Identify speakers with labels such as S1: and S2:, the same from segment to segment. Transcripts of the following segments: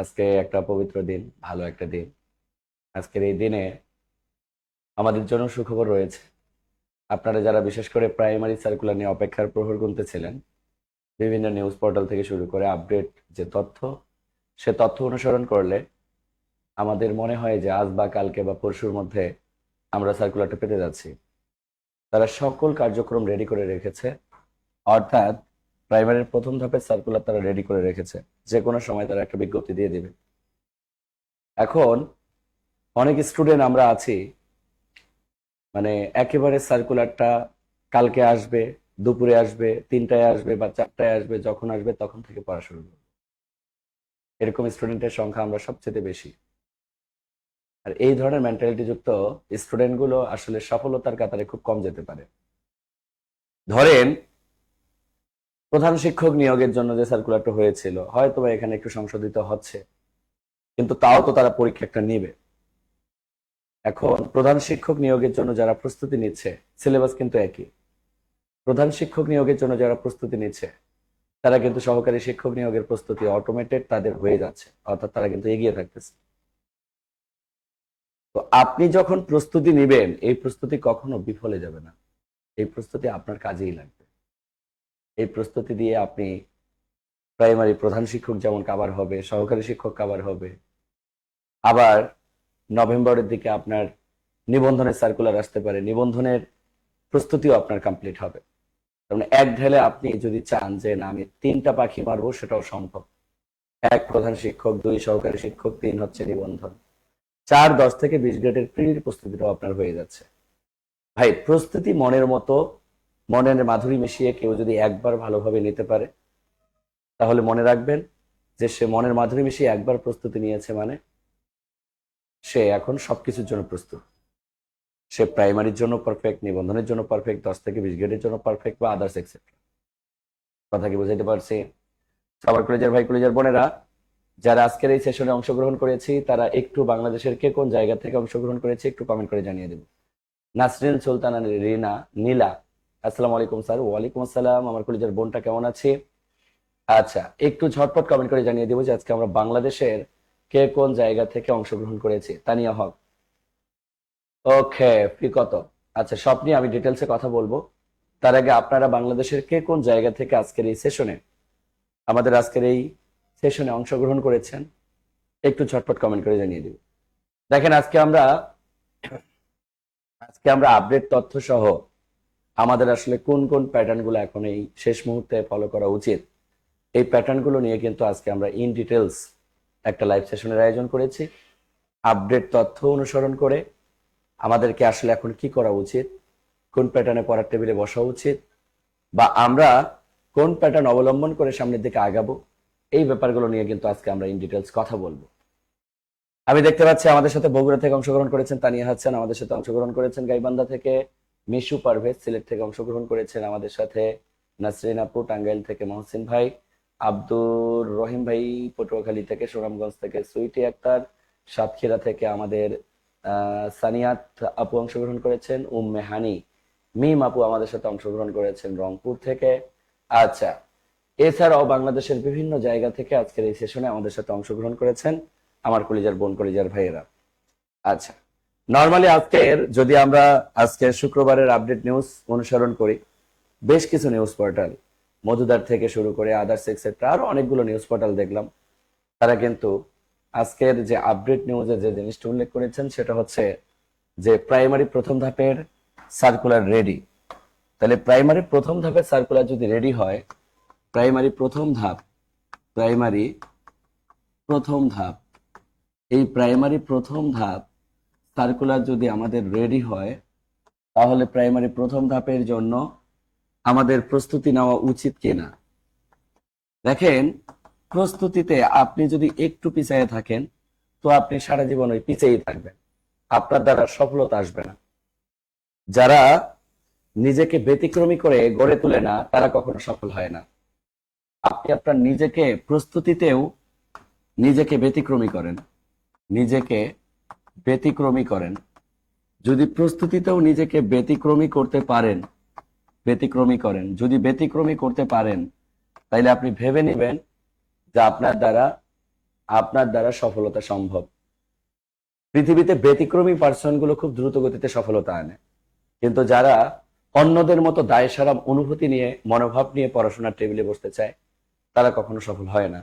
S1: আজকে একটা পবিত্র দিন, ভালো একটা দিন। আজকের এই দিনে আমাদের জন্য সুখবর রয়েছে। আপনারা যারা বিশেষ করে প্রাইমারি সার্কুলার নিয়ে অপেক্ষার প্রহর গুনতেছিলেন, বিভিন্ন নিউজ পোর্টাল থেকে শুরু করে আপডেট যে তথ্য, সে তথ্য অনুসরণ করলে আমাদের মনে হয় যে আজ বা কালকে বা পরশুর মধ্যে আমরা সার্কুলারটা পেতে যাচ্ছি। তারা সকল কার্যক্রম রেডি করে রেখেছে। অর্থাৎ প্রাইমারির প্রথম ধাপের সার্কুলার তারা রেডি করে রেখেছে। যে কোনো সময় তারা একটা বিজ্ঞপ্তি দিয়ে দেবে। এখন অনেক স্টুডেন্ট আমরা আছি মানে একেবারে সার্কুলারটা কালকে আসবে, দুপুরে আসবে, তিনটায় আসবে বা চারটায় আসবে, যখন আসবে তখন থেকে পড়া শুরু করবে। এরকম স্টুডেন্টের সংখ্যা আমরা সবচেয়ে বেশি। আর এই ধরনের মেন্টালিটি যুক্ত স্টুডেন্টগুলো আসলে সফলতার কাতারে খুব কম যেতে পারে। ধরেন প্রধান শিক্ষক নিয়োগের জন্য যে সার্কুলারটা হয়েছিল হয়তো বা এখানে একটু সংশোধিত হচ্ছে, কিন্তু তাও তো তারা পরীক্ষা একটা নিবে। এখন প্রধান শিক্ষক নিয়োগের জন্য যারা প্রস্তুতি নিচ্ছে সিলেবাস কিন্তু একই। প্রধান শিক্ষক নিয়োগের জন্য যারা প্রস্তুতি নিচ্ছে, তারা কিন্তু সহকারী শিক্ষক নিয়োগের প্রস্তুতি অটোমেটেড তাদের হয়ে যাচ্ছে, অর্থাৎ তারা কিন্তু এগিয়ে থাকতেছে। তো আপনি যখন প্রস্তুতি নেবেন, এই প্রস্তুতি কখনো বিফলে যাবে না। এই প্রস্তুতি আপনার কাজেই লাগবে। এই প্রস্তুতি দিয়ে আপনি প্রাইমারি প্রধান শিক্ষক যেমন কাবার হবে, সহকারী শিক্ষক কাবার হবে। আবার নভেম্বরের দিকে আপনার নিবন্ধনের সার্কুলার আসতে পারে, নিবন্ধনের প্রস্তুতিও আপনার কমপ্লিট হবে। কারণ এক ঢেলে আপনি যদি চান যে না, আমি তিনটা পাখি মারবো, সেটাও সম্ভব। এক প্রধান শিক্ষক, দুই সহকারী শিক্ষক, তিন হচ্ছে নিবন্ধন। চার, দশ থেকে বিশ গ্রেডের প্রিলির প্রস্তুতিটাও আপনার হয়ে যাচ্ছে। ভাই, প্রস্তুতি মনের মতো মনের মাধুরী মিশিয়ে কেউ যদি একবার ভালোভাবে নিতে পারে, তাহলে মনে রাখবেন যে সে মনের মাধুরী মিশিয়ে একবার প্রস্তুতি নিয়েছে মানে সে এখন সবকিছুর জন্য প্রস্তুত। সে প্রাইমারির জন্য পারফেক্ট, নিবন্ধনের জন্য পারফেক্ট, দশ থেকে বিশ গ্রেডের জন্য পারফেক্ট বা আদার্স এক্সেট্রা কথা কি বুঝাইতে পারছি? সবার কলেজের ভাই কলেজের বোনেরা, যারা আজকের এই সেশনে অংশগ্রহণ করেছি, তারা একটু বাংলাদেশের কে কোন জায়গা থেকে অংশগ্রহণ করেছে একটু কমেন্ট করে জানিয়ে দেব। নাসরিন সুলতানা, রিনা, নীলা আসসালামু আলাইকুম স্যার। ওয়ালাইকুম আসসালাম। আমার কলেজের বোনটা কেমন আছে? আচ্ছা একটু ঝটপট কমেন্ট করে জানিয়ে দেবো যে আজকে আমরা বাংলাদেশের কে কোন জায়গা থেকে অংশগ্রহণ করেছি। তানিয়া হক। ওকে ফি কত আচ্ছা সব নিয়ে আমি ডিটেলসে কথা বলব। তার আগে আপনারা বাংলাদেশের কে কোন জায়গা থেকে আজকের এই সেশনে আমাদের আজকের এই সেশনে অংশগ্রহণ করেছেন, একটু ঝটপট কমেন্ট করে জানিয়ে দিব। দেখেন, আজকে আমরা আজকে আমরা আপডেট তথ্য সহ আমাদের আসলে কোন কোন প্যাটার্নগুলো এখন এই শেষ মুহূর্তে ফলো করা উচিত, এই প্যাটার্নগুলো নিয়ে কিন্তু আজকে আমরা ইন ডিটেলস একটা লাইভ সেশনের আয়োজন করেছি। আপডেট তথ্য অনুসরণ করে আমাদেরকে আসলে এখন কি করা উচিত, কোন প্যাটার্নে পড়ার টেবিলে বসা উচিত, বা আমরা কোন প্যাটার্ন অবলম্বন করে সামনের দিকে আগাবো, এই ব্যাপারগুলো নিয়ে কিন্তু আজকে আমরা ইন ডিটেলস কথা বলব। আমি দেখতে পাচ্ছি আমাদের সাথে বগুড়া থেকে অংশগ্রহণ করেছেন তানিয়া হাসান, আমাদের সাথে অংশগ্রহণ করেছেন গাইবান্ধা থেকে মিশু পারভেজ সিলেট থেকে অংশগ্রহণ করেছেন আমাদের সাথে নাসরিন আপু, টাঙ্গাইল থেকে মহসিন ভাই, আব্দুর রহিম ভাই পটুয়াখালী থেকে, সুনামগঞ্জ থেকে সুইটি আক্তার, সাতক্ষীরা থেকে আমাদের সানিয়াত আপু অংশগ্রহণ করেছেন, উম্মে হানি, মিম আপু আমাদের সাথে অংশগ্রহণ করেছেন রংপুর থেকে। আচ্ছা এছাড়াও বাংলাদেশের বিভিন্ন জায়গা থেকে আজকের এই সেশনে আমাদের সাথে অংশগ্রহণ করেছেন আমার কলিজার বোন কলিজার ভাইয়েরা। আচ্ছা নর্মালি আজকের, যদি আমরা আজকের শুক্রবারের আপডেট নিউজ অনুসরণ করি, বেশ কিছু নিউজ পোর্টাল মধুদার থেকে শুরু করে আদার্স এক্সেট্রা আরও অনেকগুলো নিউজ পোর্টাল দেখলাম। তারা কিন্তু আজকের যে আপডেট নিউজে যে জিনিসটা উল্লেখ করেছেন, সেটা হচ্ছে যে প্রাইমারি প্রথম ধাপের সার্কুলার রেডি তাহলে প্রাইমারি প্রথম ধাপের সার্কুলার যদি রেডি হয় প্রাইমারি প্রথম ধাপ প্রাইমারি প্রথম ধাপ, এই প্রাইমারি প্রথম ধাপ সার্কুলার যদি আমাদের রেডি হয়, তাহলে প্রাইমারি প্রথম ধাপের জন্য আমাদের প্রস্তুতি নেওয়া উচিত কিনা? দেখেন, প্রস্তুতিতে আপনি যদি একটু পিছিয়ে থাকেন, তো আপনি সারা জীবন ওই পিছিয়েই থাকবেন। আপনার দ্বারা সফলতা আসবে না। যারা নিজেকে ব্যতিক্রমী করে গড়ে তোলে না, তারা কখনো সফল হয় না। আপনি আপনার নিজেকে প্রস্তুতিতেও নিজেকে ব্যতিক্রমী করেন। নিজেকে ব্যতিক্রমী করেন। যদি প্রস্তুতিতেও নিজেকে ব্যতিক্রমী করতে পারেন, ব্যতিক্রমী করেন। যদি ব্যতিক্রমী করতে পারেন, তাইলে আপনি ভেবে নেবেন যে আপনার দ্বারা আপনার দ্বারা সফলতা সম্ভব। পৃথিবীতে ব্যতিক্রমী পার্সনগুলো খুব দ্রুত গতিতে সফলতা আনে। কিন্তু যারা অন্যদের মতো দায় সারাম অনুভূতি নিয়ে, মনোভাব নিয়ে পড়াশোনার টেবিলে বসতে চায়, তারা কখনো সফল হয় না।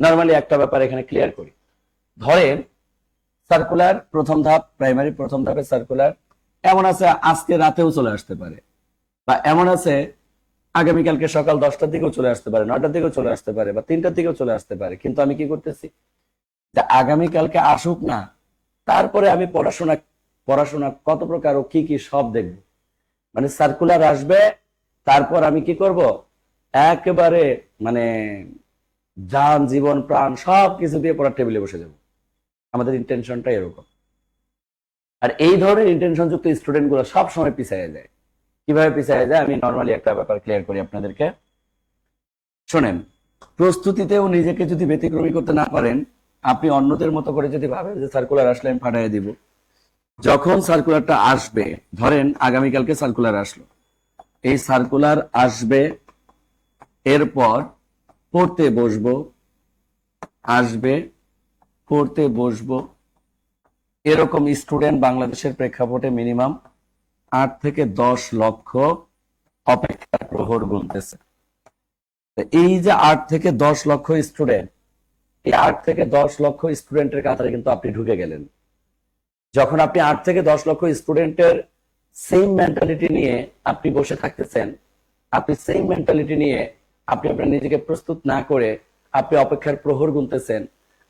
S1: নর্মালি একটা ব্যাপার এখানে ক্লিয়ার করি। ধরেন সার্কুলার প্রথম ধাপ প্রাইমারি প্রথম ধাপের সার্কুলার এমন আছে আজকে রাতেও চলে আসতে পারে। বা এমন আছে আগামীকালকে সকাল দশটার দিকেও চলে আসতে পারে, নয়টার দিকেও চলে আসতে পারে বা তিনটার দিকেও চলে আসতে পারে। কিন্তু আমি কি করতেছি? আগামীকালকে আসুক না, তারপরে আমি পড়াশোনা পড়াশোনা কত প্রকার ও কি কি সব দেখব। মানে সার্কুলার আসবে, তারপর আমি কি করব? একেবারে মানে যান, জীবন, প্রাণ সব কিছু দিয়ে পড়ার টেবিলে বসে যাব। আমাদের ইন্টেনশনটা এরকম। আর এই ধরনের ইন্টেনশন যুক্ত স্টুডেন্টগুলো সব সময় পিছিয়ে যায়। কীভাবে পিছিয়ে যায়? আমি নর্মালি একটা ব্যাপার ক্লিয়ার করি আপনাদেরকে। শোনেন, প্রস্তুতিতেও নিজেকে যদি ব্যতিক্রমী করতে না পারেন, আপনি অন্যদের মতো করে যদি ভাবেন যে সার্কুলার আসলে আমি ফাটাই দিব। যখন সার্কুলারটা আসবে, ধরেন আগামীকালকে সার্কুলার আসলো। এই সার্কুলার আসবে, এরপর পড়তে বসবো, আসবে পড়তে বসবো। এরকম স্টুডেন্ট বাংলাদেশের প্রেক্ষাপটে মিনিমাম আট থেকে দশ লক্ষ অপেক্ষা প্রহর গুনতেছে। এই যে আট থেকে দশ লক্ষ স্টুডেন্ট, এই আট থেকে দশ লক্ষ স্টুডেন্টের কাতারে কিন্তু আপনি ঢুকে গেলেন। যখন আপনি আট থেকে দশ লক্ষ স্টুডেন্টের সেম মেন্টালিটি নিয়ে আপনি বসে থাকতেছেন, আপনি সেম মেন্টালিটি নিয়ে আপনি আপনার নিজেকে প্রস্তুত না করে আপনি অপেক্ষার প্রহর গুনতেছেন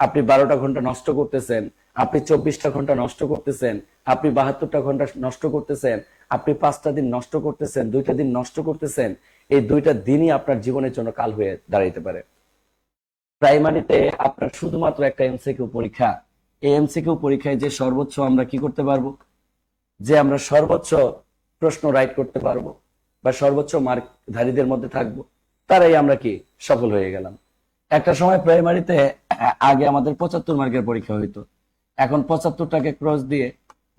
S1: আপনি বারোটা ঘণ্টা নষ্ট করতেছেন, আপনি চব্বিশটা ঘণ্টা নষ্ট করতেছেন, আপনি বাহাত্তরটা ঘণ্টা নষ্ট করতেছেন, আপনি পাঁচটা দিন নষ্ট করতেছেন, দুইটা দিন নষ্ট করতেছেন, এই দুইটা দিনই আপনার জীবনের জন্য কাল হয়ে দাঁড়াইতে পারে। প্রাইমারিতে আপনার শুধুমাত্র একটা এমসিকিউ পরীক্ষা। এই এমসিকিউ পরীক্ষায় যে সর্বোচ্চ আমরা কি করতে পারব? যে আমরা সর্বোচ্চ প্রশ্ন রাইট করতে পারব বা সর্বোচ্চ মার্কধারীদের মধ্যে থাকব, তারাই আমরা কি সফল হয়ে গেলাম। একটা সময় প্রাইমারিতে আগে আমাদের পঁচাত্তর মার্কের পরীক্ষা হইতো। এখন পঁচাত্তরটাকে ক্রস দিয়ে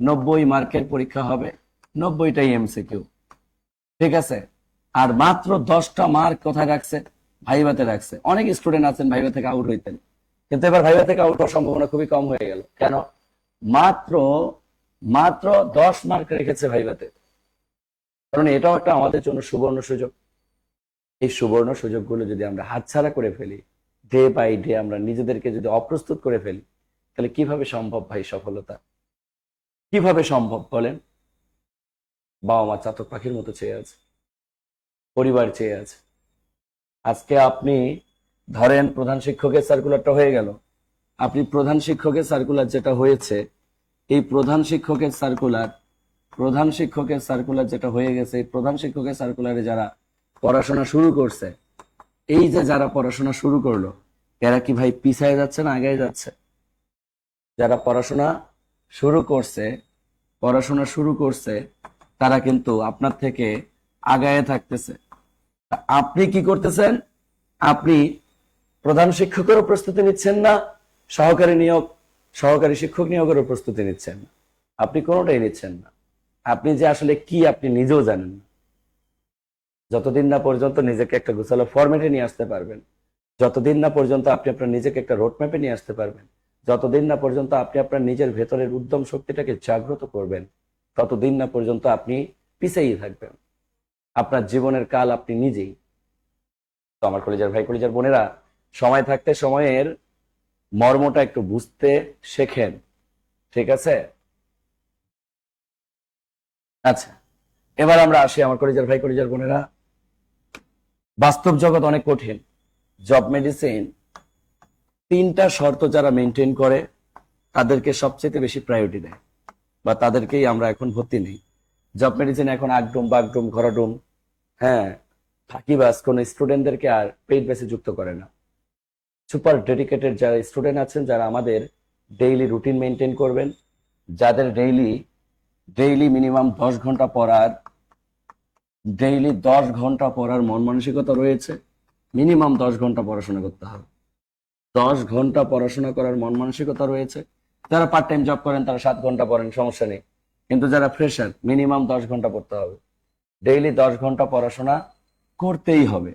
S1: নব্বই মার্কের পরীক্ষা হবে, নব্বইটাই এমসিকিউ ঠিক আছে? আর মাত্র দশটা মার্ক কোথায় রাখছে? ভাইভাতে রাখছে। অনেক স্টুডেন্ট আছেন ভাইভা থেকে আউট হইতেন। কিন্তু এবার ভাইভা থেকে আউট হওয়ার সম্ভাবনা খুবই কম হয়ে গেল। কেন? মাত্র মাত্র দশ মার্ক রেখেছে ভাইভাতে। কারণ এটাও একটা আমাদের জন্য সুবর্ণ সুযোগ। এই সুবর্ণ সুযোগগুলো যদি আমরা হাতছাড়া করে ফেলি ডে বাই ডে আমরা নিজেদেরকে যদি অপ্রস্তুত করে ফেলি, তাহলে কীভাবে সম্ভব ভাই সফলতা? কীভাবে সম্ভব বলেন? বাবা মা চাতক পাখির মতো চেয়ে আছে, পরিবার চেয়ে আছে। আজকে আপনি ধরেন প্রধান শিক্ষকের সার্কুলারটা হয়ে গেল। আপনি প্রধান শিক্ষকের সার্কুলার যেটা হয়েছে, এই প্রধান শিক্ষকের সার্কুলার প্রধান শিক্ষকের সার্কুলার যেটা হয়ে গেছে, এই প্রধান শিক্ষকের সার্কুলারে যারা পড়াশোনা শুরু করছে, এই যে যারা পড়াশোনা শুরু করল এরা কি ভাই পিছায় যাচ্ছে না আগে যাচ্ছে? যারা পড়াশোনা শুরু করছে, পড়াশোনা শুরু করছে, তারা কিন্তু আপনার থেকে আগায় থাকতেছে। আপনি কি করতেছেন? আপনি প্রধান শিক্ষকেরও প্রস্তুতি নিচ্ছেন না, সহকারী নিয়োগ, সহকারী শিক্ষক নিয়োগেরও প্রস্তুতি নিচ্ছেন না। আপনি কোনোটাই নিচ্ছেন না। আপনি যে আসলে কি আপনি নিজেও জানেন না। যতদিন না পর্যন্ত নিজেকে একটা গোছালো ফরম্যাটে নিয়ে আসতে পারবেন। যতদিন না পর্যন্ত আপনি আপনার নিজেকে একটা রোডম্যাপে নিয়ে আসতে পারবেন, যতদিন না পর্যন্ত আপনি আপনার নিজের ভেতরের উদ্যম শক্তিটাকে জাগ্রত করবেন, ততদিন না পর্যন্ত আপনি পিছিয়েই থাকবেন। আপনার জীবনের কাল আপনি নিজেই। তো আমার কলেজের ভাই, কলেজের বোনেরা, সময় থাকতে সময়ের মর্মটা একটু বুঝতে শেখেন। ঠিক আছে? আচ্ছা এবার আমরা আসি আমার কলেজের ভাই, কলেজের বোনেরা। বাস্তব জগৎ অনেক কঠিন। জব মেডিসিন তিনটা শর্ত যারা মেনটেন করে, তাদেরকে সবচেয়ে বেশি প্রায়োরিটি দেয়। বা তাদেরকেই আমরা এখন ভর্তি নেই। জব মেডিসিন এখন আগডুম, বাগডুম, ঘরাডুম হ্যাঁ ফাঁকিবাজ কোন স্টুডেন্টদেরকে আর পেইড বেসে যুক্ত করে না। সুপার ডেডিকেটেড যারা স্টুডেন্ট আছেন, যারা আমাদের ডেইলি রুটিন মেনটেন করবেন, যাদের ডেইলি ডেইলি মিনিমাম দশ ঘণ্টা পড়ার ডেইলি দশ ঘণ্টা পড়ার মন মানসিকতা রয়েছে মিনিমাম দশ ঘণ্টা পড়াশোনা করতে হবে। দশ ঘণ্টা পড়াশোনা করার মন মানসিকতা রয়েছে। যারা পার্ট টাইম জব করেন, তারা সাত ঘণ্টা পড়েন, সমস্যা নেই। কিন্তু যারা ফ্রেশার মিনিমাম দশ ঘণ্টা পড়তে হবে। ডেইলি দশ ঘণ্টা পড়াশোনা করতেই হবে।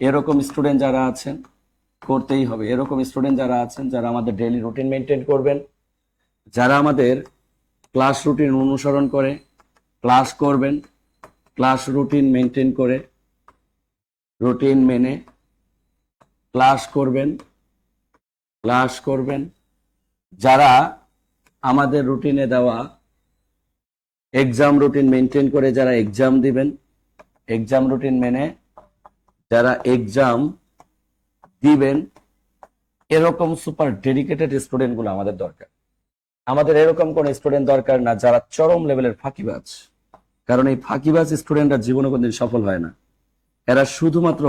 S1: এরকম স্টুডেন্ট যারা আছেন, করতেই হবে। এরকম স্টুডেন্ট যারা আছেন, যারা আমাদের ডেইলি রুটিন মেনটেন করবেন, যারা আমাদের ক্লাস রুটিন অনুসরণ করে ক্লাস করবেন ক্লাস রুটিন মেনটেন করে রুটিন মেনে ক্লাস করবেন ক্লাস করবেন। যারা আমাদের রুটিনে দেওয়া এক্সাম রুটিন মেনটেন করে যারা এক্সাম দিবেন, এক্সাম রুটিন মেনে যারা এক্সাম দিবেন, এরকম সুপার ডেডিকেটেড স্টুডেন্টগুলো আমাদের দরকার। আমাদের এরকম কোন স্টুডেন্ট দরকার না যারা চরম লেভেলের ফাঁকিবাজ। কারণ এই ফাঁকিবাজ স্টুডেন্টরা জীবনে কোনদিন সফল হয় না। এরা শুধুমাত্র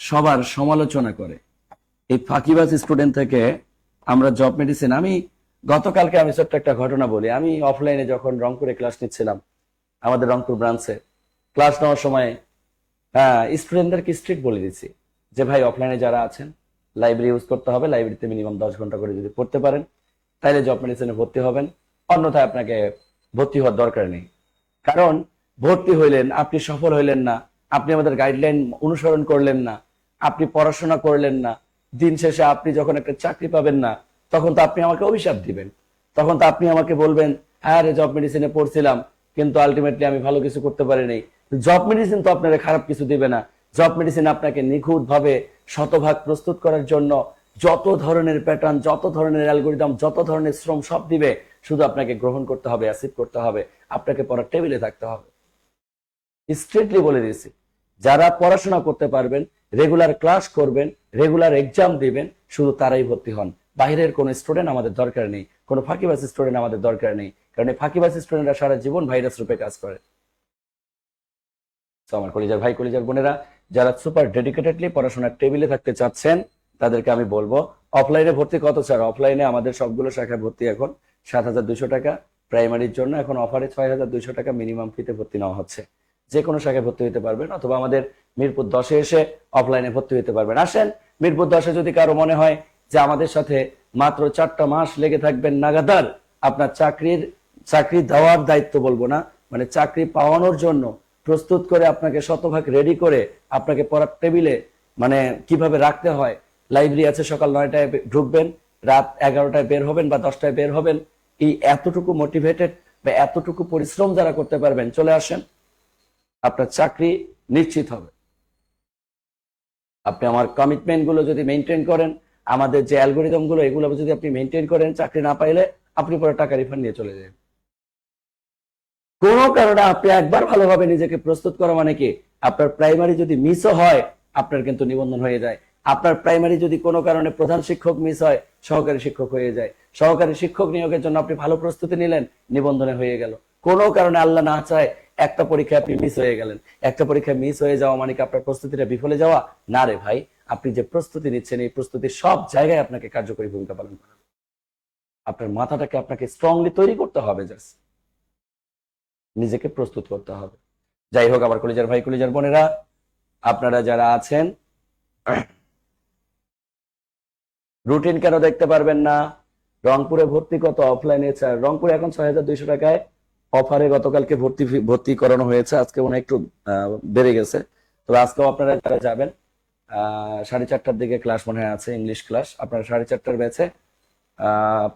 S1: সবার সমালোচনা করে। এই ফাঁকিবাজ স্টুডেন্ট থেকে আমরা জব মেডিসিন আমি গতকালকে আমি ছোট্ট একটা ঘটনা বলি। আমি অফলাইনে যখন রংপুরে ক্লাস নিচ্ছিলাম, আমাদের রংপুর ব্রাঞ্চে ক্লাস নেওয়ার সময় হ্যাঁ স্টুডেন্টদেরকে স্ট্রিট বলে দিচ্ছি যে, ভাই অফলাইনে যারা আছেন লাইব্রেরি ইউজ করতে হবে। লাইব্রেরিতে মিনিমাম দশ ঘণ্টা করে যদি পড়তে পারেন তাহলে জব মেডিসিনে ভর্তি হবেন। অন্যথায় আপনাকে ভর্তি হওয়ার দরকার নেই। কারণ, ভর্তি হইলেন, আপনি সফল হইলেন না। আপনি আমাদের গাইডলাইন অনুসরণ করলেন না, আপনি পড়াশোনা করলেন না, দিন শেষে আপনি যখন একটা চাকরি পাবেন না, তখন তো আপনি আমাকে অভিশাপ দিবেন। তখন তো আপনি আমাকে বলবেন হ্যাঁ রে জব মেডিসিনে পড়ছিলাম, কিন্তু আলটিমেটলি আমি ভালো কিছু করতে পারিনি। জব মেডিসিন তো আপনারা খারাপ কিছু দিবে না। জব মেডিসিন আপনাকে নিখুঁত ভাবে শতভাগ প্রস্তুত করার জন্য যত ধরনের প্যাটার্ন যত ধরনের অ্যালগোরিদম যত ধরনের শ্রম সব দিবে, শুধু আপনাকে গ্রহণ করতে হবে অ্যাসিড করতে হবে, আপনাকে পড়ার টেবিলে থাকতে হবে। স্ট্রেটলি বলে দিয়েছি। যারা পড়াশোনা করতে পারবেন রেগুলার ক্লাস করবেন রেগুলার এক্সাম দিবেন, শুধু তারাই ভর্তি হন। বাইরের কোন স্টুডেন্ট আমাদের দরকার নেই। কোনো ফাঁকিবাজ স্টুডেন্ট আমাদের দরকার নেই। কারণ এই ফাঁকিবাজ স্টুডেন্টরা সারা জীবন ভাইরাস রূপে কাজ করে। তো আমার কলিজার ভাই, কলিজার বোনেরা, যারা সুপার ডেডিকেটেডলি পড়াশোনার টেবিলে থাকতে চাচ্ছেন, তাদেরকে আমি বলব অফলাইনে ভর্তি কত ছাড় অফলাইনে আমাদের সবগুলো শাখায় ভর্তি এখন সাত হাজার দুইশো টাকা। প্রাইমারির জন্য এখন অফারে ছয় হাজার দুইশো টাকা মিনিমাম ফিতে ভর্তি নেওয়া হচ্ছে। যে কোনো শাখায় ভর্তি হতে পারবেন, অথবা আমাদের মিরপুর দশে এসে অফলাইনে ভর্তি হতে পারবেন। আসেন, মিরপুর দশে যদি কারও মনে হয় যে আমাদের সাথে মাত্র চারটা মাস লেগে থাকবেন নাগাদার, আপনার চাকরির, চাকরি দেওয়ার দায়িত্ব বলব না মানে চাকরি পাওয়ানোর জন্য প্রস্তুত করে আপনাকে শতভাগ রেডি করে আপনাকে পড়ার টেবিলে মানে কীভাবে রাখতে হয় লাইব্রেরি আছে সকাল নয়টায় ঢুকবেন, রাত এগারোটায় বের হবেন বা দশটায় বের হবেন, এই এতটুকু মোটিভেটেড বা এতটুকু পরিশ্রম যারা করতে পারবেন, চলে আসেন। আপনার চাকরি নিশ্চিত হবে। আপনি আমার কমিটমেন্টগুলো যদি মেনটেন করেন, আমাদের যে অ্যালগোরিদমগুলো, এগুলো যদি আপনি মেনটেন করেন, চাকরি না পাইলে আপনি পরে টাকা রিফান্ড নিয়ে চলে যাবেন। কোনো কারণে আপনি একবার ভালোভাবে নিজেকে প্রস্তুত করা মানে কি, আপনার প্রাইমারি যদি মিসও হয়, আপনার কিন্তু নিবন্ধন হয়ে যায়। আপনার প্রাইমারি যদি কোনো কারণে প্রধান শিক্ষক মিস হয়, সহকারী শিক্ষক হয়ে যায়। সহকারী শিক্ষক নিয়োগের জন্য আপনি ভালো প্রস্তুতি নিলেন, নিবন্ধনে হয়ে গেল। কোনো কারণে আল্লাহ না চায় একটা পরীক্ষায় আপনি মিস হয়ে গেলেন। একটা পরীক্ষায় মিস হয়ে যাওয়া মানে কি আপনার প্রস্তুতিটা বিফলে যাওয়া? না রে ভাই, আপনি যে প্রস্তুতি নিচ্ছেন, এই প্রস্তুতি সব জায়গায় আপনাকে কার্যকরী ভূমিকা পালন করে আপনার মাথাটাকে আপনাকে স্ট্রংলি তৈরি করতে হবে জাস্ট নিজেকে প্রস্তুত করতে হবে। যাই হোক আবার কলেজের ভাই, কলেজের বোনেরা, আপনারা যারা আছেন রুটিন কেন দেখতে পারবেন না? রংপুরে ভর্তি কত? অফলাইনে রংপুরে এখন ছয় হাজার দুইশো টাকায় অফারে গতকালকে ভর্তি ভর্তি করানো হয়েছে। আজকে মনে একটু বেড়ে গেছে। তবে আজকেও আপনারা যারা যাবেন সাড়ে চারটার দিকে ক্লাস মনে হয় আছে ইংলিশ ক্লাস আপনারা সাড়ে চারটার ব্যাচে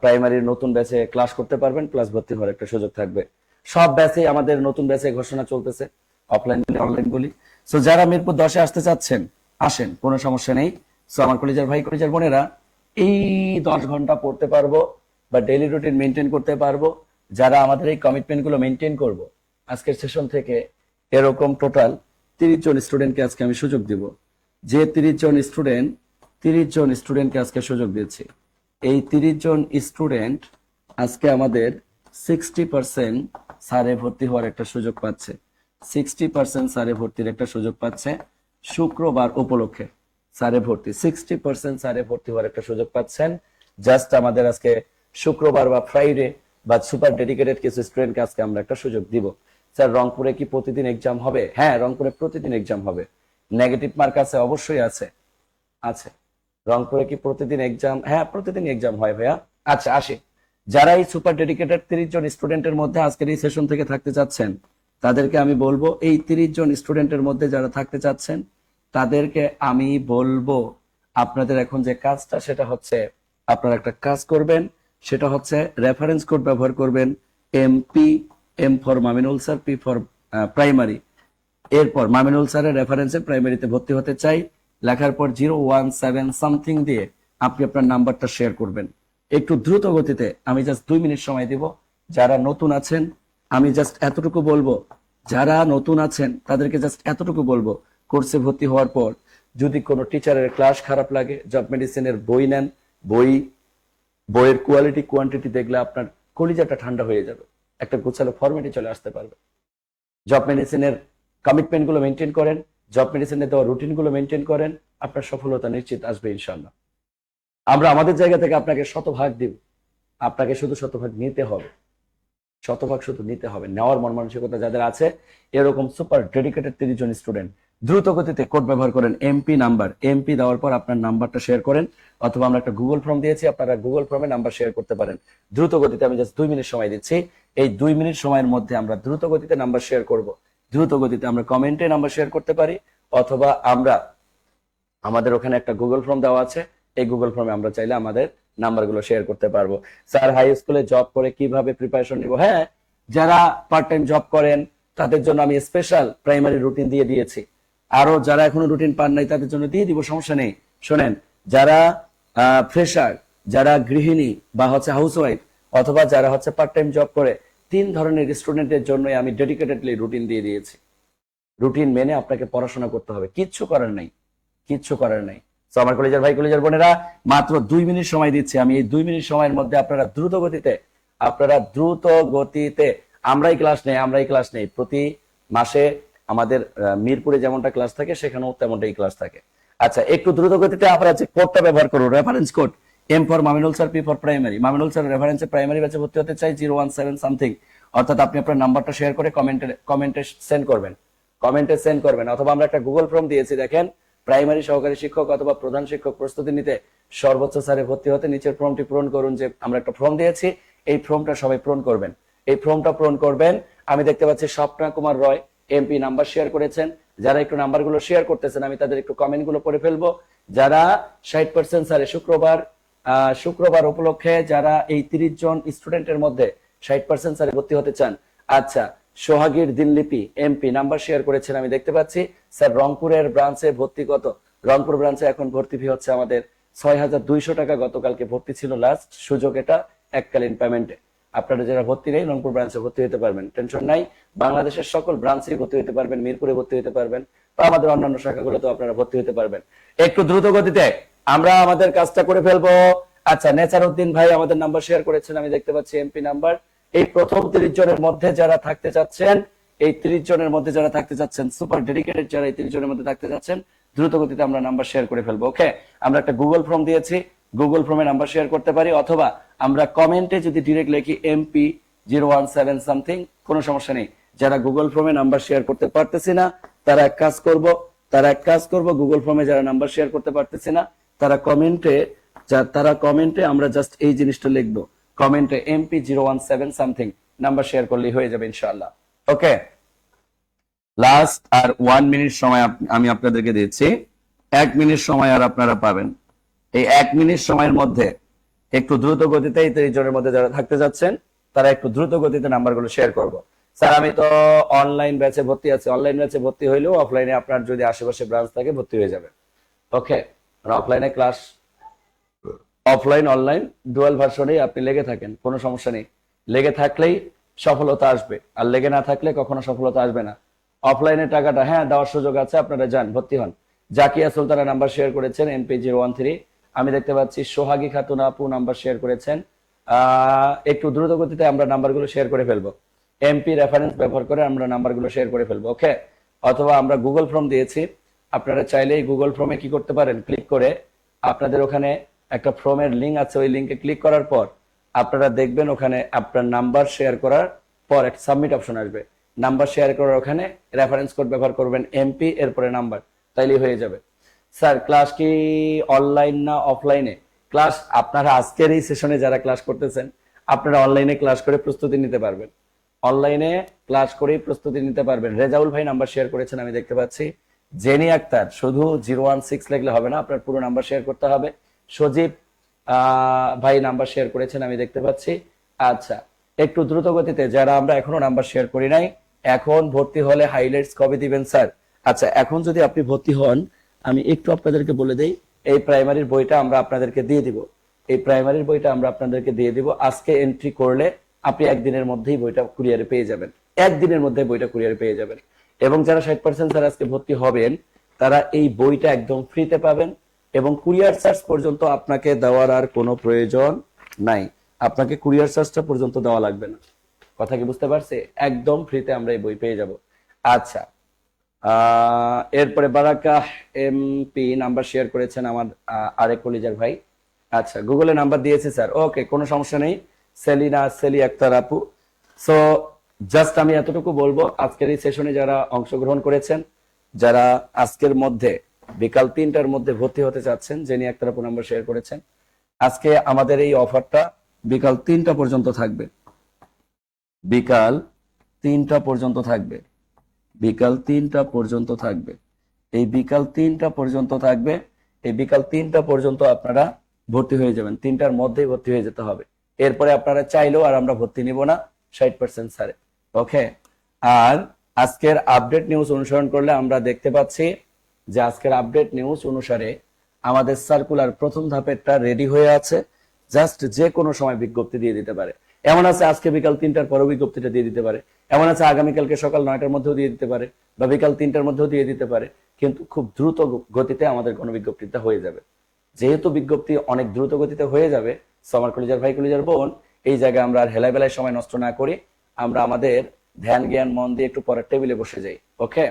S1: প্রাইমারির নতুন ব্যাচে ক্লাস করতে পারবেন প্লাস ভর্তি হওয়ার একটা সুযোগ থাকবে। সব ব্যাচে আমাদের নতুন ব্যাচে ঘোষণা চলতেছে অফলাইন অনলাইন বলি সো যারা মিরপুর দশে আসতে চাচ্ছেন, আসেন, কোনো সমস্যা নেই। সো আমার কলেজের ভাই, কলেজের বোনেরা এই দশ ঘণ্টা পড়তে পারব বা ডেইলি রুটিন মেনটেন করতে পারব। যারা আমাদের এই কমিটমেন্টগুলো মেনটেন করব, আজকের সেশন থেকে এরকম টোটাল তিরিশ জন স্টুডেন্টকে আজকে আমি সুযোগ দিব। যে তিরিশ জন স্টুডেন্ট তিরিশ জন স্টুডেন্টকে আজকে সুযোগ দিয়েছি। এই তিরিশ জন স্টুডেন্ট আজকে আমাদের সিক্সটি পার্সেন্ট সারে ভর্তি হওয়ার একটা সুযোগ পাচ্ছে। সিক্সটি পার্সেন্ট সারে ভর্তির একটা সুযোগ পাচ্ছে শুক্রবার উপলক্ষে সারে ভর্তি। সিক্সটি পার্সেন্ট সারে ভর্তি হওয়ার একটা সুযোগ পাচ্ছেন। জাস্ট আমাদের আজকে শুক্রবার বা ফ্রাইডে বা সুপার ডেডিকেটেড কিছু স্টুডেন্টকে আজকে আমরা একটা সুযোগ দিব। স্যার রংপুরে কি প্রতিদিন এক্সাম হবে? হ্যাঁ রংপুরে প্রতিদিন এক্সাম হবে। নেগেটিভ মার্ক আছে, অবশ্যই আছে। আছে। রংপুরে কি প্রতিদিন এক্সাম হ্যাঁ প্রতিদিন এক্সাম হয় ভাইয়া। আচ্ছা আসি। যারা এই সুপার ডেডিকেটেড তিরিশ জন স্টুডেন্টের মধ্যে আজকের এই সেশন থেকে থাকতে চাচ্ছেন, তাদেরকে আমি বলব, এই তিরিশ জন স্টুডেন্টের মধ্যে যারা থাকতে চাচ্ছেন, তাদেরকে আমি বলব, আপনাদের এখন যে কাজটা, সেটা হচ্ছে আপনারা একটা কাজ করবেন সেটা হচ্ছে রেফারেন্স কোড ব্যবহার করবেন MP M for Mominul sir P for primary এরপর মামিনুল স্যারের রেফারেন্সে প্রাইমারিতে ভর্তি হতে চাই। লেখার পর জিরো ওয়ান সেভেন সামথিং দিয়ে আপনি আপনার নাম্বারটা শেয়ার করবেন। একটু দ্রুত গতিতে আমি জাস্ট দুই মিনিট সময় দিব। যারা নতুন আছেন, আমি জাস্ট এতটুকু বলব, যারা নতুন আছেন, তাদেরকে জাস্ট এতটুকু বলব কোর্সে ভর্তি হওয়ার পর যদি কোনো টিচারের ক্লাস খারাপ লাগে জব মেডিসিনের বই নেন, বই বইয়ের কোয়ালিটি কোয়ান্টিটি দেখলে আপনার কলিজাটা ঠান্ডা হয়ে যাবে। একটা গোছালো ফরম্যাটে চলে আসতে পারবে। জব মেডিসিনের কমিটমেন্টগুলো মেনটেন করেন জব মেডিসিনের দেওয়া রুটিনগুলো মেনটেন করেন, আপনার সফলতা নিশ্চিত আসবে ইনশাল্লাহ আমরা আমাদের জায়গা থেকে আপনাকে শতভাগ দিব। আপনাকে শুধু শতভাগ নিতে হবে। শতভাগ শুধু নিতে হবে। নেওয়ার মন মানসিকতা যাদের আছে, এরকম সুপার ডেডিকেটেড তিরিশ জন স্টুডেন্ট দ্রুত গতিতে কোড ব্যবহার করেন এমপি নাম্বার। এমপি দেওয়ার পর আপনার নাম্বারটা শেয়ার করেন, অথবা আমরা একটা গুগল ফর্ম দিয়েছি, আপনারা গুগল ফর্মে নাম্বার শেয়ার করতে পারেন। দ্রুত গতিতে আমি জাস্ট দুই মিনিট সময় দিচ্ছি। এই দুই মিনিট সময়ের মধ্যে আমরা দ্রুত গতিতে নাম্বার শেয়ার করব। দ্রুত গতিতে আমরা কমেন্টে নাম্বার শেয়ার করতে পারি, অথবা আমরা, আমাদের ওখানে একটা গুগল ফর্ম দেওয়া আছে, এই গুগল ফর্মে আমরা চাইলে আমাদের নাম্বারগুলো শেয়ার করতে পারব। স্যার, হাই স্কুলে জব করে কীভাবে প্রিপারেশন নিব? হ্যাঁ যারা পার্ট টাইম জব করেন, তাদের জন্য আমি স্পেশাল প্রাইমারি রুটিন দিয়ে দিয়েছি। আরও যারা এখনও রুটিন পান নাই, তাদের জন্য দিয়ে দিব, সমস্যা নেই। শোনেন, যারা ফ্রেশার যারা গৃহিণী বা হচ্ছে হাউস ওয়াইফ অথবা যারা হচ্ছে পার্ট টাইম জব করে, তিন ধরনের স্টুডেন্টের জন্যই আমি ডেডিকেটেডলি রুটিন দিয়ে দিয়েছি। রুটিন মেনে আপনাকে পড়াশোনা করতে হবে। কিচ্ছু করার নাই। কিচ্ছু করার নাই। তো আমার কলেজের ভাই, কলেজের বোনেরা, মাত্র দুই মিনিট সময় দিচ্ছি। আমি এই দুই মিনিট সময়ের মধ্যে আপনারা দ্রুত গতিতে, আপনারা দ্রুত গতিতে, আমরাই ক্লাস নেই, আমরাই ক্লাস নেই, প্রতি মাসে আমাদের মিরপুরে যেমনটা ক্লাস থাকে, সেখানেও তেমনটাই ক্লাস থাকে। আচ্ছা একটু দ্রুত গতিতে আপনারা যে কোডটা ব্যবহার করুন। Reference code M for Mominul sir P for primary Mominul sir রেফারেন্সে primary ব্যাচে ভর্তি হতে চাই জিরো ওয়ান সেভেন সামথিং অর্থাৎ আপনি আপনার নাম্বারটা শেয়ার করে কমেন্টে কমেন্টে সেন্ড করবেন। কমেন্টে সেন্ড করবেন। অথবা আমরা একটা গুগল ফর্ম দিয়েছি, দেখেন। প্রাইমারি সহকারী শিক্ষক অথবা প্রধান শিক্ষক প্রস্তুতি নিতে সর্বোচ্চ স্যারে ভর্তি হতে নিচের ফর্মটি পূরণ করুন যে আমরা একটা ফর্ম দিয়েছি, এই ফর্মটা সবাই পূরণ করবেন। এই ফর্মটা পূরণ করবেন। আমি দেখতে পাচ্ছি Swapna Kumar Roy. MP number share করেছেন, যারা একটু নাম্বারগুলো শেয়ার করতেছেন, আমি তাদের একটু কমেন্টগুলো পড়ে ফেলব। যারা ষাট পার্সেন্ট স্যারে শুক্রবার শুক্রবার উপলক্ষে যারা এই তিরিশ জন স্টুডেন্টের মধ্যে ষাট পার্সেন্ট স্যারে ভর্তি হতে চান আচ্ছা সোহাগীর দিনলিপি এমপি নাম্বার শেয়ার করেছেন, আমি দেখতে পাচ্ছি। স্যার, রংপুরের ব্রাঞ্চে ভর্তি কত? রংপুর ব্রাঞ্চে এখন ভর্তি ফি হচ্ছে আমাদের ছয় হাজার দুইশো টাকা, গতকালকে ভর্তি ছিল লাস্ট সুযোগ এটা এককালীন পেমেন্টে আপনারা যারা ভর্তি নেই, রংপুর ব্রাঞ্চে ভর্তি হতে পারবেন। টেনশন নাই। বাংলাদেশের সকল ব্রাঞ্চে ভর্তি হতে পারবেন, মিরপুরে ভর্তি হতে পারবেন, বা আমাদের অন্যান্য শাখাগুলোতেও আপনারা ভর্তি হতে পারবেন। একটু দ্রুত গতিতে, আমরা আমাদের কাজটা করে ফেলব। আচ্ছা নেচার উদ্দিন ভাই আমাদের নাম্বার শেয়ার করেছেন, আমি দেখতে পাচ্ছি এমপি নাম্বার এই প্রথম তিরিশ জনের মধ্যে যারা থাকতে চাচ্ছেন, এই তিরিশ জনের মধ্যে যারা থাকতে চাচ্ছেন সুপার ডেডিকেটেড যারা এই তিরিশ জনের মধ্যে থাকতে চাচ্ছেন, দ্রুত গতিতে আমরা নাম্বার শেয়ার করে ফেলব ওকে আমরা একটা গুগল ফর্ম দিয়েছি। গুগল ফর্মে নাম্বার শেয়ার করতে পারি, অথবা আমরা কমেন্টে যদি ডিরেক্ট লিখি MP zero one seven something কোনো সমস্যা নেই। যারা গুগল ফর্মে নাম্বার শেয়ার করতে পারতেছি না, তারা এক কাজ করব, তারা এক কাজ করব গুগল ফর্মে যারা নাম্বার শেয়ার করতে পারতেছি না, তারা কমেন্টে তারা কমেন্টে আমরা জাস্ট এই জিনিসটা লিখব। কমেন্টে MP zero one seven something number share করলেই হয়ে যাবে ইনশাআল্লাহ। ওকে লাস্ট আর ওয়ান মিনিট সময় আমি আপনাদেরকে দিচ্ছি। এক মিনিট সময় আর আপনারা পাবেন। এই এক মিনিট সময়ের মধ্যে একটু দ্রুত গতিতে এই তিরিশ জনের মধ্যে যারা থাকতে যাচ্ছেন, তারা একটু দ্রুত গতিতে নাম্বারগুলো শেয়ার করব। স্যার, আমি তো অনলাইন ব্যাচে ভর্তি আছি। অনলাইন ব্যাচে ভর্তি হইলেও অফলাইনে আপনার যদি আশেপাশে ব্রাঞ্চ থাকে, ভর্তি হয়ে যাবে। ওকে অফলাইনে ক্লাস অফলাইন অনলাইন ডুয়াল ভার্সনেই আপনি লেগে থাকেন, কোনো সমস্যা নেই। লেগে থাকলেই সফলতা আসবে, আর লেগে না থাকলে কখনো সফলতা আসবে না। অফলাইনে টাকাটা হ্যাঁ দেওয়ার সুযোগ আছে, আপনারা যান, ভর্তি হন। জাকিয়া সুলতানা নাম্বার শেয়ার করেছেন এমপি জিরো ওয়ান থ্রি আমি দেখতে পাচ্ছি সোহাগী খাতুন আপু নাম্বার শেয়ার করেছেন। একটু দ্রুত গতিতে আমরা নাম্বারগুলো শেয়ার করে ফেলব। এমপি রেফারেন্স ব্যবহার করে আমরা নাম্বারগুলো শেয়ার করে ফেলব ওকে অথবা আমরা গুগল ফর্ম দিয়েছি। আপনারা চাইলে এই গুগল ফর্মে কি করতে পারেন? ক্লিক করে আপনাদের ওখানে একটা ফর্মের লিঙ্ক আছে, ওই লিঙ্কে ক্লিক করার পর আপনারা দেখবেন ওখানে আপনার নাম্বার শেয়ার করার পর একটা সাবমিট অপশন আসবে। নাম্বার শেয়ার করার ওখানে রেফারেন্স কোড ব্যবহার করবেন এমপি এরপরে নাম্বার তাইলেই হয়ে যাবে। স্যার ক্লাস কি অনলাইন না অফলাইনে ক্লাস আপনারা আজকের এই সেশনে যারা ক্লাস করতেছেন, আপনারা অনলাইনে ক্লাস করে প্রস্তুতি নিতে পারবেন। অনলাইনে ক্লাস করেই প্রস্তুতি নিতে পারবেন। রেজাউল ভাই নাম্বার শেয়ার করেছেন, আমি দেখতে পাচ্ছি। জেনি আক্তার, শুধু জিরো ওয়ান সিক্স লিখলে হবে না, আপনার পুরো নাম্বার শেয়ার করতে হবে। সজীব ভাই নাম্বার শেয়ার করেছেন, আমি দেখতে পাচ্ছি। আচ্ছা একটু দ্রুত গতিতে যারা আমরা এখনও নাম্বার শেয়ার করি নাই, এখন ভর্তি হলে হাইলাইটস কবে দিবেন, স্যার? আচ্ছা এখন যদি আপনি ভর্তি হন আমি একটু আপনাদেরকে বলে দেই, এই প্রাইমারির বইটা আমরা আপনাদেরকে দিয়ে দিব। এই প্রাইমারির বইটা আমরা আপনাদেরকে দিয়ে দিব। আজকে এন্ট্রি করলে আপনি একদিনের মধ্যেই বইটা কুরিয়ারে পেয়ে যাবেন। একদিনের মধ্যে বইটা কুরিয়ারে পেয়ে যাবেন। এবং যারা ষাট পার্সেন্ট স্যার আজকে ভর্তি হবেন, তারা এই বইটা একদম ফ্রিতে পাবেন এবং কুরিয়ার চার্জ পর্যন্ত আপনাকে দেওয়ার আর কোনো প্রয়োজন নাই। আপনাকে কুরিয়ার চার্জটা পর্যন্ত দেওয়া লাগবে না। কথা কি বুঝতে পারছে? একদম ফ্রিতে আমরা এই বই পেয়ে যাব। আচ্ছা এরপরে বারাকা এমপি নাম্বার শেয়ার করেছেন আমার আরেক কলিজার ভাই। আচ্ছা গুগলে নাম্বার দিয়েছে স্যার। ওকে কোনো সমস্যা নেই। সেলিনা, সেলি আক্তার আপু। সো জাস্ট আমি এতটুকু বলব, আজকের এই সেশনে যারা অংশগ্রহণ করেছেন, যারা আজকের মধ্যে, বিকাল তিনটার মধ্যে ভর্তি হতে চাচ্ছেন, যিনি আক্তার আপু নাম্বার শেয়ার করেছেন, আজকে আমাদের এই অফারটা বিকাল তিনটা পর্যন্ত থাকবে। বিকাল তিনটা পর্যন্ত থাকবে। বিকাল তিনটা পর্যন্ত থাকবে। এই বিকাল তিনটা পর্যন্ত থাকবে, এই বিকাল তিনটা পর্যন্ত আপনারা ভর্তি হয়ে যাবেন। তিনটার মধ্যেই ভর্তি হয়ে যেতে হবে। এরপরে আপনারা চাইলেও আর আমরা ভর্তি নিব না, ষাট পার্সেন্ট সারে ওকে? আর আজকের আপডেট নিউজ অনুসরণ করলে আমরা দেখতে পাচ্ছি যে আজকের আপডেট নিউজ অনুসারে আমাদের সার্কুলার প্রথম ধাপেরটা রেডি হয়ে আছে। জাস্ট যে কোনো সময় বিজ্ঞপ্তি দিয়ে দিতে পারে। এমন আছে আজকে বিকাল তিনটার পরেও বিজ্ঞপ্তিটা দিয়ে দিতে পারে। এমন আছে আগামীকালকে সকাল নয়টার মধ্যেও দিয়ে দিতে পারে বা বিকাল তিনটার মধ্যেও দিয়ে দিতে পারে। কিন্তু খুব দ্রুত গতিতে আমাদের কোনো গণবিজ্ঞপ্তিটা হয়ে যাবে। যেহেতু বিজ্ঞপ্তি অনেক দ্রুত গতিতে হয়ে যাবে, সমার কলিজার ভাই, কলিজার বোন, এই জায়গায় আমরা আর হেলায় বেলায় সময় নষ্ট না করি। আমরা আমাদের ধ্যান, জ্ঞান, মন দিয়ে একটু পরের টেবিলে বসে যাই। ওকে?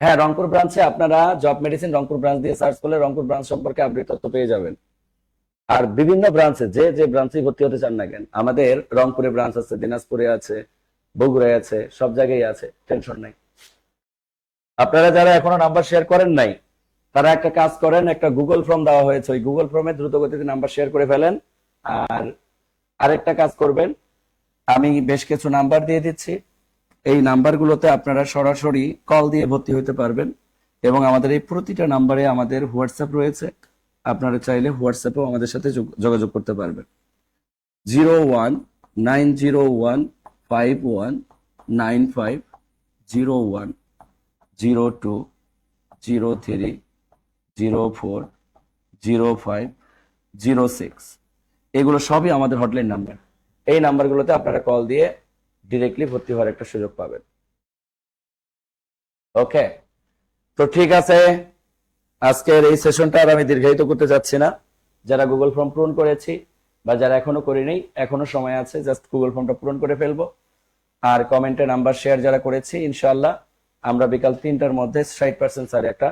S1: হ্যাঁ রংপুর ব্রাঞ্চে আপনারা জব মেডিসিন রংপুর ব্রাঞ্চ দিয়ে সার্চ করলে রংপুর ব্রাঞ্চ সম্পর্কে আপডেট তথ্য পেয়ে যাবেন। আর বিভিন্ন ব্রাঞ্চে যে যে ব্রাঞ্চে ভর্তি হতে চান না কেন, আমাদের রংপুরে ব্রাঞ্চ আছে, দিনাজপুরে আছে, বগুড়ায় আছে, সব জায়গায় আছে টেনশন নাই। আপনারা যারা এখনও নাম্বার শেয়ার করেন নাই, তারা একটা কাজ করেন, একটা গুগল ফর্ম দেওয়া হয়েছে, ওই গুগল ফর্মে দ্রুত গতিতে নাম্বার শেয়ার করে ফেলেন। আর আরেকটা কাজ করবেন, আমি বেশ কিছু নাম্বার দিয়ে দিচ্ছি। এই নাম্বারগুলোতে আপনারা সরাসরি কল দিয়ে ভর্তি হতে পারবেন এবং আমাদের এই প্রতিটা নাম্বারে আমাদের হোয়াটসঅ্যাপ রয়েছে। আপনারা চাইলে হোয়াটসঅ্যাপেও আমাদের সাথে যোগ- যোগাযোগ করতে পারবেন। Zero one, nine zero one, five one nine five zero one, zero two zero three zero four, zero five, zero six. এগুলো সবই আমাদের হটলাইন নাম্বার। এই নাম্বারগুলোতে আপনারা কল দিয়ে ডিরেক্টলি ভর্তি হওয়ার একটা সুযোগ পাবেন। ওকে? তো ঠিক আছে। আজকের এই সেশনটা আর আমি দীর্ঘায়িত করতে যাচ্ছি না। যারা গুগল ফর্ম পূরণ করেছি বা যারা এখনও করিনি এখনও সময় আছে জাস্ট গুগল ফর্মটা পূরণ করে ফেলব। আর কমেন্টে নাম্বার শেয়ার যারা করেছি ইনশাল্লাহ আমরা বিকাল তিনটার মধ্যে ষাট পার্সেন্ট স্যার একটা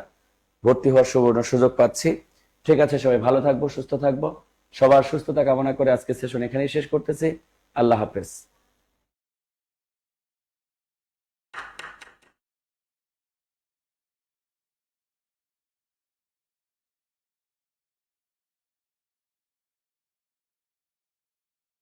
S1: ভর্তি হওয়ার সুবর্ণ সুযোগ পাচ্ছি। ঠিক আছে, সবাই ভালো থাকব, সুস্থ থাকব। সবার সুস্থতা কামনা করে আজকে সেশন এখানেই শেষ করতেছি। আল্লাহ হাফেজ।